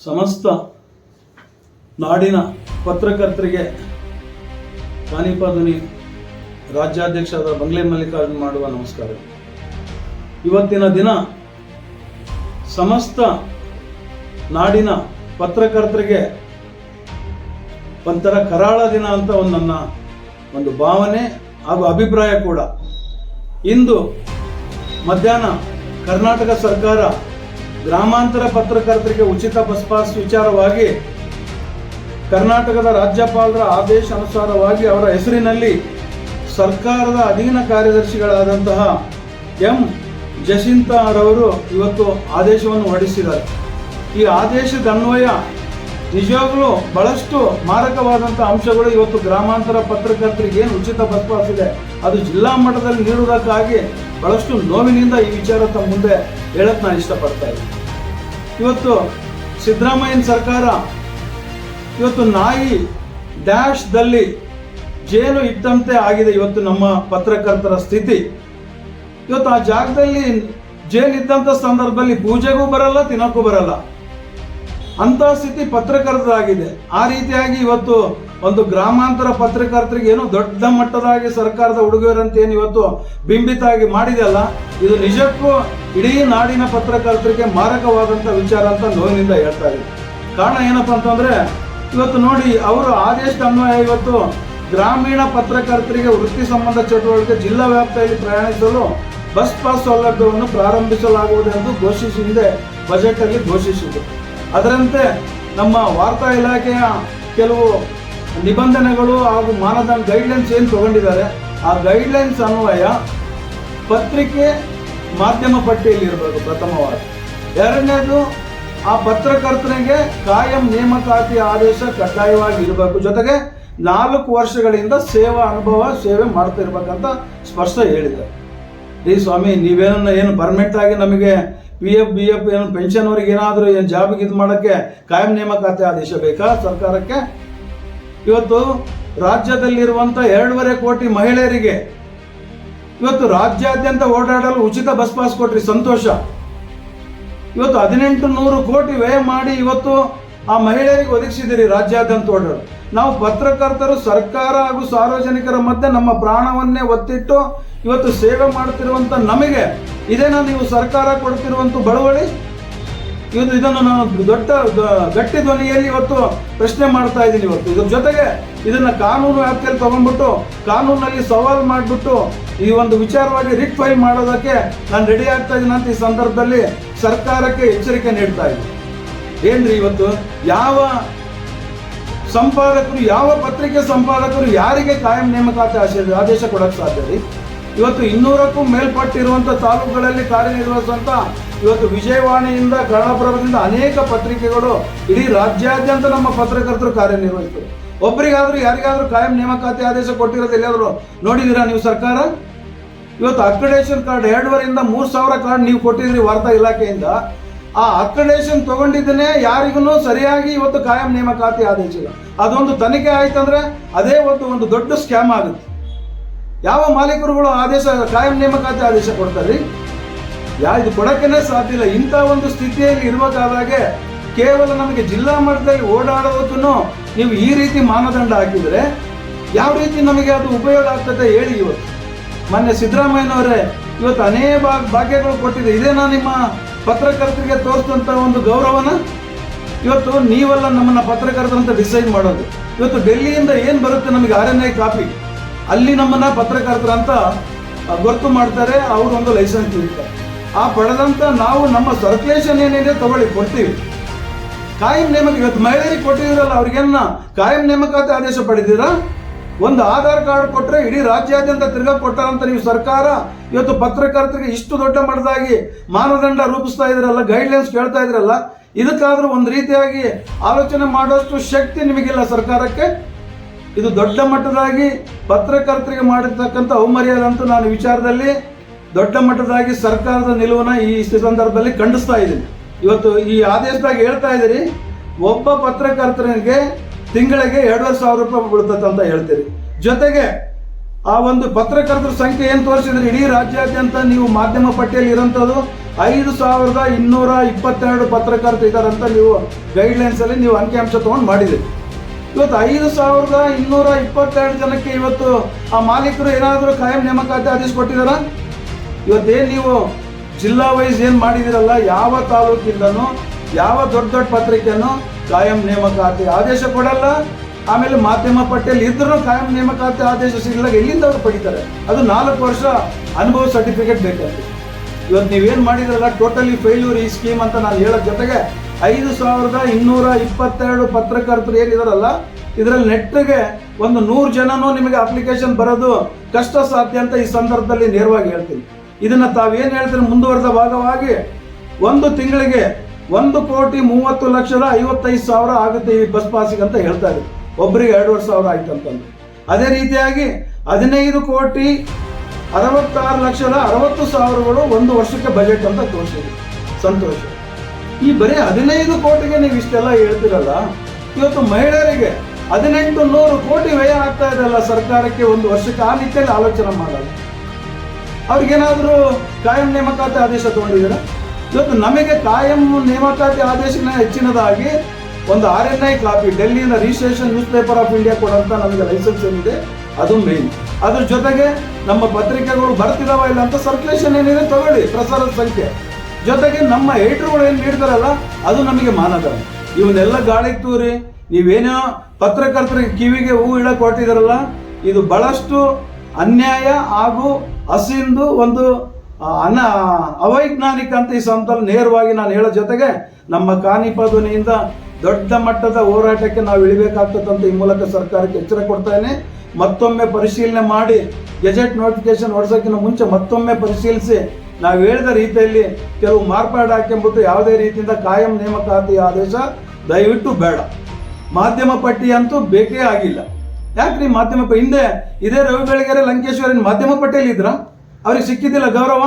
ಸಮಸ್ತ ನಾಡಿನ ಪತ್ರಕರ್ತರಿಗೆ ಪಾನಿಪಾದನಿ ರಾಜ್ಯಾಧ್ಯಕ್ಷರಾದ ಬಂಗ್ಲೆ ಮಲ್ಲಿಕಾರ್ಜುನ್ ಮಾಡುವ ನಮಸ್ಕಾರ. ಇವತ್ತಿನ ದಿನ ಸಮಸ್ತ ನಾಡಿನ ಪತ್ರಕರ್ತರಿಗೆ ಒಂಥರ ಕರಾಳ ದಿನ ಅಂತ ಒಂದು ನನ್ನ ಒಂದು ಭಾವನೆ ಹಾಗೂ ಅಭಿಪ್ರಾಯ ಕೂಡ. ಇಂದು ಮಧ್ಯಾಹ್ನ ಕರ್ನಾಟಕ ಸರ್ಕಾರ ಗ್ರಾಮಾಂತರ ಪತ್ರಕರ್ತರಿಗೆ ಉಚಿತ ಬಸ್ ಪಾಸ್ ವಿಚಾರವಾಗಿ ಕರ್ನಾಟಕದ ರಾಜ್ಯಪಾಲರ ಆದೇಶ ಅನುಸಾರವಾಗಿ ಅವರ ಹೆಸರಿನಲ್ಲಿ ಸರ್ಕಾರದ ಅಧೀನ ಕಾರ್ಯದರ್ಶಿಗಳಾದಂತಹ ಎಂ. ಜಶಿಂತಾರವರು ಇವತ್ತು ಆದೇಶವನ್ನು ಹೊರಡಿಸಿದ್ದಾರೆ. ಈ ಆದೇಶದ ಅನ್ವಯ ನಿಜವಾಗ್ಲೂ ಬಹಳಷ್ಟು ಮಾರಕವಾದಂಥ ಅಂಶಗಳು ಇವತ್ತು ಗ್ರಾಮಾಂತರ ಪತ್ರಕರ್ತರಿಗೆ ಏನು ಉಚಿತ ಬಸ್ ಇದೆ. ಅದು ಜಿಲ್ಲಾ ಮಟ್ಟದಲ್ಲಿ ನೀಡುವುದಕ್ಕಾಗಿ ಬಹಳಷ್ಟು ನೋವಿನಿಂದ ಈ ವಿಚಾರ ತಮ್ಮ ಮುಂದೆ ಹೇಳಕ್ ನಾನು ಇಷ್ಟಪಡ್ತಾ ಇದ್ದೀನಿ. ಇವತ್ತು ಸಿದ್ದರಾಮಯ್ಯನ ಸರ್ಕಾರ ಇವತ್ತು ನಾಯಿ ಡ್ಯಾಶ್ದಲ್ಲಿ ಜೇನು ಇದ್ದಂತೆ ಆಗಿದೆ ಇವತ್ತು ನಮ್ಮ ಪತ್ರಕರ್ತರ ಸ್ಥಿತಿ. ಇವತ್ತು ಆ ಜಾಗದಲ್ಲಿ ಜೇನು ಇದ್ದಂಥ ಸಂದರ್ಭದಲ್ಲಿ ಪೂಜೆಗೂ ಬರಲ್ಲ, ತಿನ್ನೋಕ್ಕೂ ಬರಲ್ಲ. ಅಂತ ಸ್ಥಿತಿ ಪತ್ರಕರ್ತರಾಗಿದೆ. ಆ ರೀತಿಯಾಗಿ ಇವತ್ತು ಒಂದು ಗ್ರಾಮಾಂತರ ಪತ್ರಕರ್ತರಿಗೆ ಏನು ದೊಡ್ಡ ಮಟ್ಟದಾಗಿ ಸರ್ಕಾರದ ಉಡುಗೊರೆಂತ ಏನು ಇವತ್ತು ಬಿಂಬಿತ ಆಗಿ ಮಾಡಿದೆಯಲ್ಲ ಇದು ನಿಜಕ್ಕೂ ಇಡೀ ನಾಡಿನ ಪತ್ರಕರ್ತರಿಗೆ ಮಾರಕವಾದಂಥ ವಿಚಾರ ಅಂತ ನೋವಿನಿಂದ ಹೇಳ್ತಾ ಇದೆ. ಕಾರಣ ಏನಪ್ಪಾ ಅಂತಂದ್ರೆ, ಇವತ್ತು ನೋಡಿ ಅವರು ಆದೇಶ ಅನ್ವಯ ಇವತ್ತು ಗ್ರಾಮೀಣ ಪತ್ರಕರ್ತರಿಗೆ ವೃತ್ತಿ ಸಂಬಂಧ ಚಟುವಟಿಕೆ ಜಿಲ್ಲಾ ವ್ಯಾಪ್ತಿಯಲ್ಲಿ ಪ್ರಯಾಣಿಸಲು ಬಸ್ ಪಾಸ್ ಸೌಲಭ್ಯವನ್ನು ಪ್ರಾರಂಭಿಸಲಾಗುವುದೆಂದು ಎಂದು ಘೋಷಿಸಿದೆ ಬಜೆಟ್ ಅಲ್ಲಿ ಘೋಷಿಸಿದೆ ಅದರಂತೆ ನಮ್ಮ ವಾರ್ತಾ ಇಲಾಖೆಯ ಕೆಲವು ನಿಬಂಧನೆಗಳು ಹಾಗೂ ಮಾನದಂಡ ಗೈಡ್ಲೈನ್ಸ್ ಏನು ತಗೊಂಡಿದ್ದಾರೆ, ಆ ಗೈಡ್ಲೈನ್ಸ್ ಅನ್ವಯ ಪತ್ರಿಕೆ ಮಾಧ್ಯಮ ಪಟ್ಟಿಯಲ್ಲಿ ಇರಬೇಕು ಪ್ರಥಮವಾಗಿ. ಎರಡನೇದು, ಆ ಪತ್ರಕರ್ತನಿಗೆ ಕಾಯಂ ನೇಮಕಾತಿ ಆದೇಶ ಕಡ್ಡಾಯವಾಗಿ ಇರಬೇಕು. ಜೊತೆಗೆ ನಾಲ್ಕು ವರ್ಷಗಳಿಂದ ಸೇವಾ ಅನುಭವ ಸೇವೆ ಮಾಡ್ತಿರ್ಬೇಕಂತ ಸ್ಪಷ್ಟ ಹೇಳಿದ್ದಾರೆ. ರೀ ಸ್ವಾಮಿ, ನೀವೇನನ್ನ ಏನು ಪರ್ಮನೆಂಟ್ ಆಗಿ ನಮಗೆ ಪಿ ಎಫ್ ಬಿ ಎಫ್ ಏನು ಪೆನ್ಷನ್ ಅವ್ರಿಗೆ ಏನಾದರೂ ಏನು ಜಾಬಿಗೆ ಇದು ಮಾಡೋಕ್ಕೆ ಕಾಯಂ ನೇಮಕಾತಿ ಆದೇಶ ಬೇಕಾ ಸರ್ಕಾರಕ್ಕೆ? ಇವತ್ತು ರಾಜ್ಯದಲ್ಲಿರುವಂಥ ಎರಡೂವರೆ ಕೋಟಿ ಮಹಿಳೆಯರಿಗೆ ಇವತ್ತು ರಾಜ್ಯಾದ್ಯಂತ ಓಡಾಡಲು ಉಚಿತ ಬಸ್ ಪಾಸ್ ಕೊಟ್ರಿ ಸಂತೋಷ. ಇವತ್ತು ಹದಿನೆಂಟು ನೂರು ಕೋಟಿ ವ್ಯಯ ಮಾಡಿ ಇವತ್ತು ಆ ಮಹಿಳೆಯರಿಗೆ ಒದಗಿಸಿದಿರಿ ರಾಜ್ಯಾದ್ಯಂತ ಓಡಾಡಲು. ನಾವು ಪತ್ರಕರ್ತರು ಸರ್ಕಾರ ಹಾಗೂ ಸಾರ್ವಜನಿಕರ ಮಧ್ಯೆ ನಮ್ಮ ಪ್ರಾಣವನ್ನೇ ಒತ್ತಿಟ್ಟು ಇವತ್ತು ಸೇವೆ ಮಾಡುತ್ತಿರುವಂತ ನಮಗೆ, ಇದೇನಾ ನೀವು ಸರ್ಕಾರ ಕೊಡ್ತಿರುವಂತ ಬಳುವಳಿ? ಇವತ್ತು ಇದನ್ನು ನಾನು ದೊಡ್ಡ ಗಟ್ಟಿ ಧ್ವನಿಯಲ್ಲಿ ಇವತ್ತು ಪ್ರಶ್ನೆ ಮಾಡ್ತಾ ಇದ್ದೀನಿ ಇವತ್ತು. ಇದ್ರ ಜೊತೆಗೆ ಇದನ್ನ ಕಾನೂನು ವ್ಯಾಪ್ತಿಯಲ್ಲಿ ತಗೊಂಡ್ಬಿಟ್ಟು, ಕಾನೂನಲ್ಲಿ ಸವಾಲ್ ಮಾಡಿಬಿಟ್ಟು ಈ ಒಂದು ವಿಚಾರವಾಗಿ ರಿಟ್ ಫೈಲ್ ಮಾಡೋದಕ್ಕೆ ನಾನು ರೆಡಿ ಆಗ್ತಾ ಇದ್ದೀನಿ ಅಂತ ಈ ಸಂದರ್ಭದಲ್ಲಿ ಸರ್ಕಾರಕ್ಕೆ ಎಚ್ಚರಿಕೆ ನೀಡ್ತಾ ಇದ್ದೀನಿ. ಏನ್ರಿ ಇವತ್ತು? ಯಾವ ಸಂಪಾದಕರು, ಯಾವ ಪತ್ರಿಕೆ ಸಂಪಾದಕರು ಯಾರಿಗೆ ಕಾಯಂ ನೇಮಕಾತಿ ಆದೇಶ ಕೊಡಕ್ಕೆ ಸಾಧ್ಯ ರೀ? ಇವತ್ತು ಇನ್ನೂರಕ್ಕೂ ಮೇಲ್ಪಟ್ಟಿರುವಂಥ ತಾಲೂಕುಗಳಲ್ಲಿ ಕಾರ್ಯನಿರ್ವಹಿಸುವಂಥ ಇವತ್ತು ವಿಜಯವಾಣಿಯಿಂದ ಕನ್ನಡಪ್ರಭದಿಂದ ಅನೇಕ ಪತ್ರಿಕೆಗಳು ಇಡೀ ರಾಜ್ಯಾದ್ಯಂತ ನಮ್ಮ ಪತ್ರಕರ್ತರು ಕಾರ್ಯನಿರ್ವಹಿಸ್ತಾರೆ. ಒಬ್ಬರಿಗಾದರೂ ಯಾರಿಗಾದರೂ ಕಾಯಂ ನೇಮಕಾತಿ ಆದೇಶ ಕೊಟ್ಟಿರೋದು ಎಲ್ಲಿಯಾದರೂ ನೋಡಿದ್ದೀರಾ ನೀವು ಸರ್ಕಾರ? ಇವತ್ತು ಅಕ್ರಿಡೇಷನ್ ಕಾರ್ಡ್ ಎರಡೂವರೆಯಿಂದ ಮೂರು ಸಾವಿರ ಕಾರ್ಡ್ ನೀವು ಕೊಟ್ಟಿದ್ರಿ ವಾರ್ತಾ ಇಲಾಖೆಯಿಂದ. ಆ ಅಕ್ರಿಡೇಷನ್ ತಗೊಂಡಿದ್ದನ್ನೇ ಯಾರಿಗೂ ಸರಿಯಾಗಿ ಇವತ್ತು ಕಾಯಂ ನೇಮಕಾತಿ ಆದೇಶ ಇಲ್ಲ. ಅದೊಂದು ತನಿಖೆ ಆಯ್ತಂದ್ರೆ ಅದೇ ಒಂದು ಒಂದು ದೊಡ್ಡ ಸ್ಕ್ಯಾಮ್ ಆಗುತ್ತೆ. ಯಾವ ಮಾಲೀಕರುಗಳು ಆದೇಶ, ಕಾಯಂ ನೇಮಕಾತಿ ಆದೇಶ ಕೊಡ್ತಾರೆ? ಯಾ, ಇದು ಕೊಡೋಕ್ಕೇನೆ ಸಾಧ್ಯ ಇಲ್ಲ. ಇಂಥ ಒಂದು ಸ್ಥಿತಿಯಲ್ಲಿ ಇರಬೇಕಾದಾಗೆ ಕೇವಲ ನಮಗೆ ಜಿಲ್ಲಾ ಮಟ್ಟದಲ್ಲಿ ಓಡಾಡೋದಕ್ಕೂ ನೀವು ಈ ರೀತಿ ಮಾನದಂಡ ಹಾಕಿದರೆ ಯಾವ ರೀತಿ ನಮಗೆ ಅದು ಉಪಯೋಗ ಆಗ್ತದೆ ಹೇಳಿ ಇವತ್ತು. ಮೊನ್ನೆ ಸಿದ್ದರಾಮಯ್ಯನವರೇ, ಇವತ್ತು ಅನೇಕ ಭಾಗ ಭಾಗ್ಯಗಳು ಕೊಟ್ಟಿದೆ. ನಾನು ನಿಮ್ಮ ಪತ್ರಕರ್ತರಿಗೆ ತೋರಿಸಿದಂಥ ಒಂದು ಗೌರವನ? ಇವತ್ತು ನೀವೆಲ್ಲ ನಮ್ಮನ್ನ ಪತ್ರಕರ್ತರಂತ ಡಿಸೈಡ್ ಮಾಡೋದು. ಇವತ್ತು ಡೆಲ್ಲಿಯಿಂದ ಏನು ಬರುತ್ತೆ ನಮಗೆ ಆರ್ ಎನ್ ಐ ಕಾಪಿ? ಅಲ್ಲಿ ನಮ್ಮನ್ನ ಪತ್ರಕರ್ತರ ಅಂತ ಗೊತ್ತು ಮಾಡ್ತಾರೆ, ಅವರು ಒಂದು ಲೈಸೆನ್ಸ್ ಇರುತ್ತೆ ಆ ಪಡೆದಂತ ನಾವು ನಮ್ಮ ಸರ್ಕ್ಯುಲೇಷನ್ ಏನಿದೆ ತಗೊಳ್ಳಿ, ಕೊಡ್ತೀವಿ. ಕಾಯಂ ನೇಮಕ, ಇವತ್ತು ಮಹಿಳೆಯರಿಗೆ ಕೊಟ್ಟಿದ್ದೀರಲ್ಲ, ಅವ್ರಿಗೇನ ಕಾಯಂ ನೇಮಕಾತಿ ಆದೇಶ ಪಡೆದಿರಾ ಒಂದು ಆಧಾರ್ ಕಾರ್ಡ್ ಕೊಟ್ಟರೆ ಇಡೀ ರಾಜ್ಯಾದ್ಯಂತ ತಿರ್ಗಾ ಕೊಟ್ಟಾರಂತ ನೀವು ಸರ್ಕಾರ ಇವತ್ತು ಪತ್ರಕರ್ತರಿಗೆ ಇಷ್ಟು ದೊಡ್ಡ ಮಟ್ಟದಾಗಿ ಮಾನದಂಡ ರೂಪಿಸ್ತಾ ಇದ್ರಲ್ಲ ಗೈಡ್ಲೈನ್ಸ್ ಕೇಳ್ತಾ ಇದ್ರಲ್ಲ, ಇದಕ್ಕಾದ್ರೂ ಒಂದು ರೀತಿಯಾಗಿ ಆಲೋಚನೆ ಮಾಡೋಷ್ಟು ಶಕ್ತಿ ನಿಮಗಿಲ್ಲ ಸರ್ಕಾರಕ್ಕೆ. ಇದು ದೊಡ್ಡ ಮಟ್ಟದಾಗಿ ಪತ್ರಕರ್ತರಿಗೆ ಮಾಡಿರ್ತಕ್ಕಂಥ ಅವಮರ್ಯಾದೆ ಅಂತೂ ನಾನು ವಿಚಾರದಲ್ಲಿ ದೊಡ್ಡ ಮಟ್ಟದಾಗಿ ಸರ್ಕಾರದ ನಿಲುವನ್ನ ಈ ಸಂದರ್ಭದಲ್ಲಿ ಖಂಡಿಸ್ತಾ ಇದ್ದೀನಿ. ಇವತ್ತು ಈ ಆದೇಶದಾಗ ಹೇಳ್ತಾ ಇದ್ದೀರಿ, ಒಬ್ಬ ಪತ್ರಕರ್ತನಿಗೆ ತಿಂಗಳಿಗೆ ಎರಡೂವರೆ ಸಾವಿರ ರೂಪಾಯಿ ಬೀಳ್ತದೆ ಅಂತ ಹೇಳ್ತೀರಿ. ಜೊತೆಗೆ ಆ ಒಂದು ಪತ್ರಕರ್ತರ ಸಂಖ್ಯೆ ಏನು ತೋರಿಸಿದ್ರೆ? ಇಡೀ ರಾಜ್ಯಾದ್ಯಂತ ನೀವು ಮಾಧ್ಯಮ ಪಟ್ಟಿಯಲ್ಲಿ ಇರೋಂಥದ್ದು ಐದು ಸಾವಿರದ ಇನ್ನೂರ ಇಪ್ಪತ್ತೆರಡು ಪತ್ರಕರ್ತರು ಇದ್ದಾರಂತ ನೀವು ಗೈಡ್ಲೈನ್ಸಲ್ಲಿ ನೀವು ಅಂಕಿಅಂಶ ತೊಗೊಂಡು ಮಾಡಿದ್ದೀರಿ. ಇವತ್ತು ಐದು ಸಾವಿರದ ಇನ್ನೂರ ಇಪ್ಪತ್ತೆರಡು ಜನಕ್ಕೆ ಇವತ್ತು ಆ ಮಾಲೀಕರು ಏನಾದರೂ ಕಾಯಂ ನೇಮಕಾತಿ ಆದೇಶ ಕೊಟ್ಟಿದ್ದಾರಾ ಇವತ್ತೇನು ನೀವು ಜಿಲ್ಲಾ ವೈಸ್ ಏನು ಮಾಡಿದಿರಲ್ಲ ಯಾವ ತಾಲೂಕಿಂದನೂ, ಯಾವ ದೊಡ್ಡ ದೊಡ್ಡ ಪತ್ರಿಕೆಯನ್ನು ಕಾಯಂ ನೇಮಕಾತಿ ಆದೇಶ ಕೊಡಲ್ಲ. ಆಮೇಲೆ ಮಾಧ್ಯಮ ಪಟ್ಟಿಯಲ್ಲಿ ಇದ್ರೂ ಕಾಯಂ ನೇಮಕಾತಿ ಆದೇಶ ಸಿಗಲಾಗ ಎಲ್ಲಿಂದ ಅವ್ರು ಪಡಿತಾರೆ? ಅದು ನಾಲ್ಕು ವರ್ಷ ಅನುಭವ ಸರ್ಟಿಫಿಕೇಟ್ ಬೇಕಾಗ್ತದೆ ಇವತ್ತು ನೀವೇನು ಮಾಡಿದ್ರಲ್ಲ ಟೋಟಲಿ ಫೇಲ್ಯೂರ್ ಈ ಸ್ಕೀಮ್ ಅಂತ ನಾನು ಹೇಳೋ ಜೊತೆಗೆ ಐದು ಸಾವಿರದ ಇನ್ನೂರ ಇಪ್ಪತ್ತೆರಡು ಪತ್ರಕರ್ತರು ಏನಿದಾರಲ್ಲ, ಇದರಲ್ಲಿ ನೆಟ್ಟಿಗೆ ಒಂದು ನೂರು ಜನನೂ ನಿಮಗೆ ಅಪ್ಲಿಕೇಶನ್ ಬರೋದು ಕಷ್ಟ ಸಾಧ್ಯ ಅಂತ ಈ ಸಂದರ್ಭದಲ್ಲಿ ನೇರವಾಗಿ ಹೇಳ್ತೀನಿ. ಇದನ್ನು ತಾವೇನು ಹೇಳ್ತೀರಿ, ಮುಂದುವರೆದ ಭಾಗವಾಗಿ ಒಂದು ತಿಂಗಳಿಗೆ ಒಂದು ಕೋಟಿ ಮೂವತ್ತು ಲಕ್ಷದ ಐವತ್ತೈದು ಸಾವಿರ ಆಗುತ್ತೆ ಈ ಬಸ್ ಪಾಸಿಗೆ ಅಂತ ಹೇಳ್ತಾ ಇದ್ದೀವಿ ಒಬ್ಬರಿಗೆ ಎರಡೂವರೆ ಸಾವಿರ ಆಯ್ತು ಅಂತಂದು ಅದೇ ರೀತಿಯಾಗಿ ಹದಿನೈದು ಕೋಟಿ ಅರವತ್ತಾರು ಲಕ್ಷದ ಅರವತ್ತು ಸಾವಿರಗಳು ಒಂದು ವರ್ಷಕ್ಕೆ ಬಜೆಟ್ ಅಂತ ತೋರಿಸಿದ್ರು. ಸಂತೋಷ. ಈ ಬರೀ ಹದಿನೈದು ಕೋಟಿಗೆ ನೀವು ಇಷ್ಟೆಲ್ಲ ಹೇಳ್ತಿರಲ್ಲ, ಇವತ್ತು ಮಹಿಳೆಯರಿಗೆ ಹದಿನೆಂಟು ನೂರು ಕೋಟಿ ವ್ಯಯ ಆಗ್ತಾ ಇದೆಯಲ್ಲ ಸರ್ಕಾರಕ್ಕೆ ಒಂದು ವರ್ಷಕ್ಕೆ ಆ ನಿಟ್ಟಿನಲ್ಲಿ ಆಲೋಚನೆ ಮಾಡಲ್ಲ ಅವ್ರಿಗೇನಾದರೂ ಕಾಯಂ ನೇಮಕಾತಿ ಆದೇಶ ತಗೊಂಡಿದ್ದೀರಾ? ಇವತ್ತು ನಮಗೆ ಕಾಯಂ ನೇಮಕಾತಿ ಆದೇಶನ ಹೆಚ್ಚಿನದಾಗಿ ಒಂದು R N I copy, ಡೆಲ್ಲಿಯಿಂದ registration news paper of India ಕೊಡೋಂಥ ನಮಗೆ ಲೈಸೆನ್ಸ್ ಏನಿದೆ, ಅದು ಮೇನ್ ಅದ್ರ ಜೊತೆಗೆ ನಮ್ಮ ಪತ್ರಿಕೆಗಳು ಬರ್ತಿದಾವ ಇಲ್ಲ ಅಂತ ಸರ್ಕ್ಯುಲೇಷನ್ ಏನಿದೆ ತಗೊಳ್ಳಿ, ಪ್ರಸಾರದ ಸಂಖ್ಯೆ. ಜೊತೆಗೆ ನಮ್ಮ ಏಟ್ರುಗಳು ಏನು ನೀಡ್ತಾರಲ್ಲ, ಅದು ನಮಗೆ ಮಾನದಂಡ. ಇವನ್ನೆಲ್ಲ ಗಾಳಿಗೆ ತೂರಿ, ನೀವೇನೋ ಪತ್ರಕರ್ತರಿಗೆ ಕಿವಿಗೆ ಹೂ ಇಡಕ್ ಕೊಟ್ಟಿದರಲ್ಲ ಇದು ಬಹಳಷ್ಟು ಅನ್ಯಾಯ ಹಾಗೂ ಹಸಿಂದು ಒಂದು ಅನ, ಅವೈಜ್ಞಾನಿಕ ಅಂತ ಈ ಸಂತಲ್ಲಿ ನೇರವಾಗಿ ನಾನು ಹೇಳೋ ಜೊತೆಗೆ, ನಮ್ಮ ಕಾನಿಪ ದೊಡ್ಡ ಮಟ್ಟದ ಹೋರಾಟಕ್ಕೆ ನಾವು ಇಳಿಬೇಕಾಗ್ತದಂತ ಈ ಮೂಲಕ ಸರ್ಕಾರಕ್ಕೆ ಎಚ್ಚರ ಕೊಡ್ತಾನೆ. ಮತ್ತೊಮ್ಮೆ ಪರಿಶೀಲನೆ ಮಾಡಿ, ಗೆಜೆಟ್ ನೋಟಿಫಿಕೇಶನ್ ಹೊಡೆಸೋಕ್ಕಿಂತ ಮುಂಚೆ ಮತ್ತೊಮ್ಮೆ ಪರಿಶೀಲಿಸಿ. ನಾವು ಹೇಳಿದ ರೀತಿಯಲ್ಲಿ ಕೆಲವು ಮಾರ್ಪಾಡು ಹಾಕೊಂಡ್ಬಿಟ್ಟು ಯಾವುದೇ ರೀತಿಯಿಂದ ಕಾಯಂ ನೇಮಕಾತಿ ಆದೇಶ ದಯವಿಟ್ಟು ಬೇಡ. ಮಾಧ್ಯಮ ಪಟ್ಟಿ ಅಂತೂ ಬೇಕೇ ಆಗಿಲ್ಲ. ಯಾಕ್ರಿ ಮಾಧ್ಯಮ ಹಿಂದೆ ಇದೇ ರವಿ ಬೆಳಗೆರೆ ಲಂಕೇಶ್ವರಿನ ಮಾಧ್ಯಮ ಪಟ್ಟಿಯಲ್ಲಿ ಇದ್ರ ಅವ್ರಿಗೆ ಸಿಕ್ಕಿದ್ದಿಲ್ಲ ಗೌರವ?